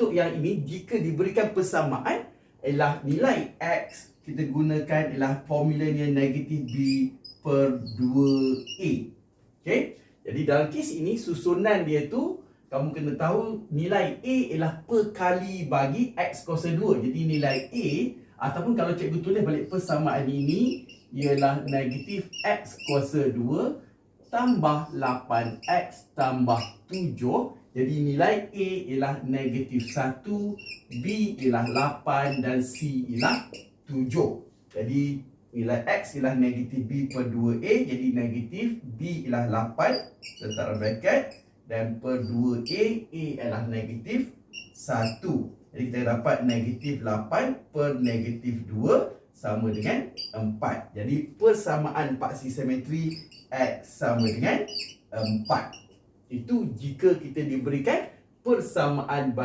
untuk yang ini jika diberikan persamaan ialah nilai X kita gunakan ialah formulanya negatif B per 2A. Okey. Jadi dalam kes ini susunan dia tu kamu kena tahu nilai A ialah per kali bagi X kuasa 2. Jadi nilai A ataupun kalau cikgu tulis balik persamaan ini ialah negatif X kuasa 2 tambah 8X tambah 7 jadi nilai A ialah negatif 1, B ialah 8 dan C ialah 7. Jadi nilai X ialah negatif B per 2A jadi negatif B ialah 8 letak dalam bracket dan per 2A A ialah negatif 1. Jadi kita dapat negatif 8 per negatif 2 sama dengan 4. Jadi persamaan paksi simetri X sama dengan 4. Itu jika kita diberikan persamaan